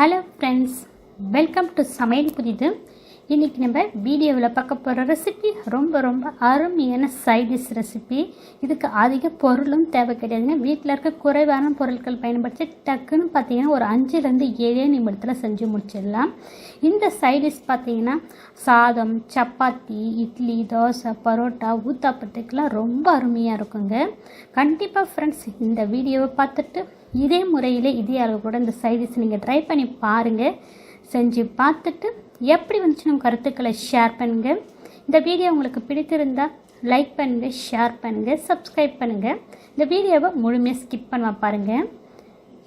Hello friends welcome to சமையல் புரியுது இன்றைக்கி நம்ம வீடியோவில் பார்க்க போகிற ரெசிபி ரொம்ப ரொம்ப அருமையான சைடிஷ் ரெசிபி இதுக்கு அதிக பொருளும் தேவை கிடையாதுங்க. வீட்டில் இருக்க குறைவான பொருட்கள் பயன்படுத்தி டக்குன்னு பார்த்தீங்கன்னா ஒரு அஞ்சுலேருந்து ஏழே நிமிடத்தில் செஞ்சு முடிச்சிடலாம். இந்த சைடிஷ் பார்த்தீங்கன்னா சாதம் சப்பாத்தி இட்லி தோசை பரோட்டா ஊத்தாப்பத்துக்கெலாம் ரொம்ப அருமையாக இருக்குங்க. கண்டிப்பாக ஃப்ரெண்ட்ஸ் இந்த வீடியோவை பார்த்துட்டு இதே முறையில் இதே அளவு கூட இந்த சைடிஷ் நீங்கள் ட்ரை பண்ணி பாருங்கள் செஞ்சு பார்த்துட்டு எப்படி வந்துச்சு நம்ம கருத்துக்களை ஷேர் பண்ணுங்கள் இந்த வீடியோ உங்களுக்கு பிடித்திருந்தா லைக் பண்ணுங்கள் ஷேர் பண்ணுங்கள் சப்ஸ்கிரைப் பண்ணுங்கள் இந்த வீடியோவை முழுமையாக ஸ்கிப் பண்ண பாருங்கள்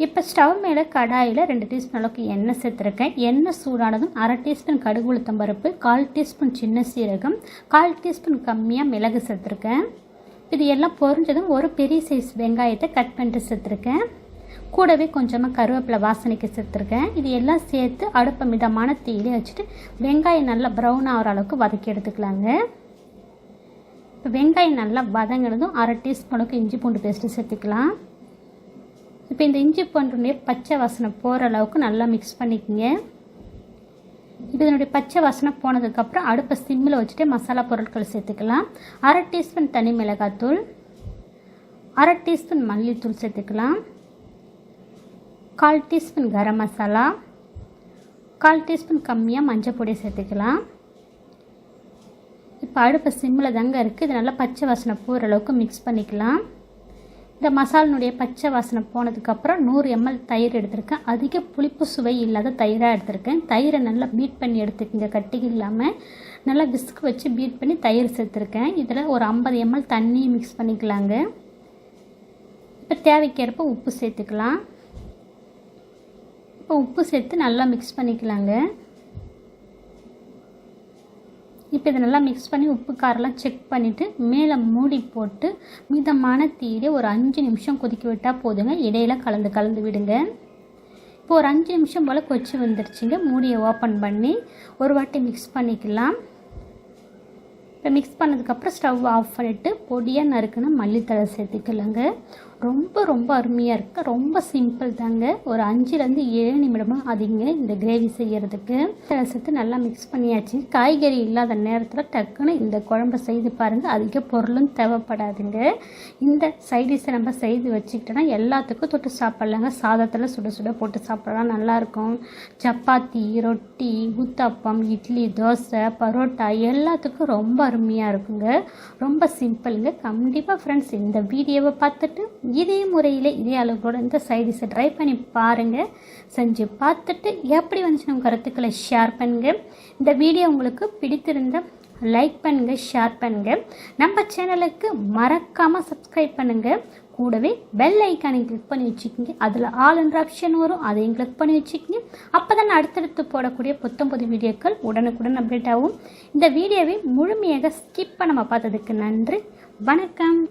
இப்போ ஸ்டவ் மேலே கடாயில் ரெண்டு டீஸ்பூன் அளவுக்கு எண்ணெய் சேர்த்துருக்கேன். எண்ணெய் சூடானதும் அரை டீஸ்பூன் கடுகு உளுத்தம் பருப்பு கால் டீஸ்பூன் சின்ன சீரகம் கால் டீஸ்பூன் கம்மியாக மிளகு சேர்த்துருக்கேன். இது எல்லாம் பொறிஞ்சதும் ஒரு பெரிய சைஸ் வெங்காயத்தை கட் பண்ணிட்டு சேர்த்துருக்கேன். கூடவே கொஞ்சமாக கருவேப்பிலை வாசனைக்கு சேர்த்துருக்கேன். இது எல்லாம் சேர்த்து அடுப்பை மிதமான தீயிலே வச்சுட்டு வெங்காயம் நல்லா ப்ரௌன் ஆகிற அளவுக்கு வதக்கி எடுத்துக்கலாங்க. இப்போ வெங்காயம் நல்லா வதங்கினதும் அரை டீஸ்பூனுக்கு இஞ்சி பூண்டு பேஸ்ட்டு சேர்த்துக்கலாம். இப்போ இந்த இஞ்சி பூண்டுடைய பச்சை வாசனை போகிற அளவுக்கு நல்லா மிக்ஸ் பண்ணிக்கோங்க. இப்போ இதனுடைய பச்சை வாசனை போனதுக்கப்புறம் அடுப்பை சிம்மில் வச்சுட்டு மசாலா பொருட்கள் சேர்த்துக்கலாம். அரை டீஸ்பூன் தனி மிளகாத்தூள் அரை டீஸ்பூன் மல்லித்தூள் சேர்த்துக்கலாம். கால் டீஸ்பூன் கரம் மசாலா கால் டீஸ்பூன் கம்மியாக மஞ்சள் பொடி சேர்த்துக்கலாம். இப்போ அடுப்பு சிம்மில் தாங்க இருக்குது இது நல்லா பச்சை வாசனை போகிற அளவுக்கு மிக்ஸ் பண்ணிக்கலாம். இந்த மசாலினுடைய பச்சை வாசனை போனதுக்கப்புறம் நூறு எம்எல் தயிர் எடுத்திருக்கேன். அதிக புளிப்பு சுவை இல்லாத தயிராக எடுத்திருக்கேன். தயிரை நல்லா பீட் பண்ணி எடுத்துக்கங்க. கட்டிக்கு இல்லாமல் நல்லா விஸ்க் வச்சு பீட் பண்ணி தயிர் சேர்த்துருக்கேன். இதில் ஒரு ஐம்பது எம்எல் தண்ணியும் மிக்ஸ் பண்ணிக்கலாங்க. இப்போ தேவைக்கேற்ப உப்பு சேர்த்துக்கலாம். இப்போ உப்பு சேர்த்து நல்லா மிக்ஸ் பண்ணிக்கலாங்க. இப்போ இதை நல்லா மிக்ஸ் பண்ணி உப்பு காரெல்லாம் செக் பண்ணிவிட்டு மேலே மூடி போட்டு மிதமான தீயிலே ஒரு அஞ்சு நிமிஷம் கொதிக்க விட்டால் போதுங்க. இடையில கலந்து கலந்து விடுங்க. இப்போ ஒரு அஞ்சு நிமிஷம் போல் கொச்சி வந்துருச்சுங்க. மூடியை ஓப்பன் பண்ணி ஒரு வாட்டி மிக்ஸ் பண்ணிக்கலாம். இப்போ மிக்ஸ் பண்ணதுக்கப்புறம் ஸ்டவ் ஆஃப் பண்ணிவிட்டு பொடியாக நறுக்குன்னு மல்லித்தழை சேர்த்துக்கலாங்க. ரொம்ப ரொம்ப அருமையாக இருக்குது ரொம்ப சிம்பிள் தாங்க. ஒரு அஞ்சுலேருந்து ஏழு நிமிடமும் அதிங்க இந்த கிரேவி செய்கிறதுக்கு தழை சேர்த்து நல்லா மிக்ஸ் பண்ணியாச்சு. காய்கறி இல்லாத நேரத்தில் டக்குன்னு இந்த குழம்பு செய்து பாருங்கள் அதிக பொருளும் தேவைப்படாதுங்க. இந்த சைடிஷை நம்ம செய்து வச்சுக்கிட்டோன்னா எல்லாத்துக்கும் தொட்டு சாப்பிட்லாங்க. சாதத்தில் சுட சுட போட்டு சாப்பிட்லாம். நல்லாயிருக்கும் சப்பாத்தி ரொட்டி ஊத்தாப்பம் இட்லி தோசை பரோட்டா எல்லாத்துக்கும் ரொம்ப அருமையாக இருக்குங்க. ரொம்ப சிம்பிளுங்க கண்டிப்பாக ஃப்ரெண்ட்ஸ் இந்த வீடியோவை பார்த்துட்டு இதே முறையில் இதே அளவுகளோட இந்த சைடிஷை ட்ரை பண்ணி பாருங்கள் செஞ்சு பார்த்துட்டு எப்படி வந்துச்சு நம்ம கருத்துக்களை ஷேர் பண்ணுங்கள் இந்த வீடியோ உங்களுக்கு பிடித்திருந்த லைக் பண்ணுங்கள் ஷேர் பண்ணுங்கள் நம்ம சேனலுக்கு மறக்காமல் சப்ஸ்கிரைப் பண்ணுங்கள் கூடவே பெல் ஐக்கானை கிளிக் பண்ணி வச்சுக்கோங்க. அதில் ஆல் என்ற ஆப்ஷன் வரும். அதையும் கிளிக் பண்ணி வச்சுக்கோங்க. அப்போ தான் அடுத்தடுத்து போடக்கூடிய புத்தம்பது வீடியோக்கள் உடனுக்குடன் அப்டேட் ஆகும். இந்த வீடியோவை முழுமையாக ஸ்கிப் நம்ம பார்த்ததுக்கு நன்றி. வணக்கம்.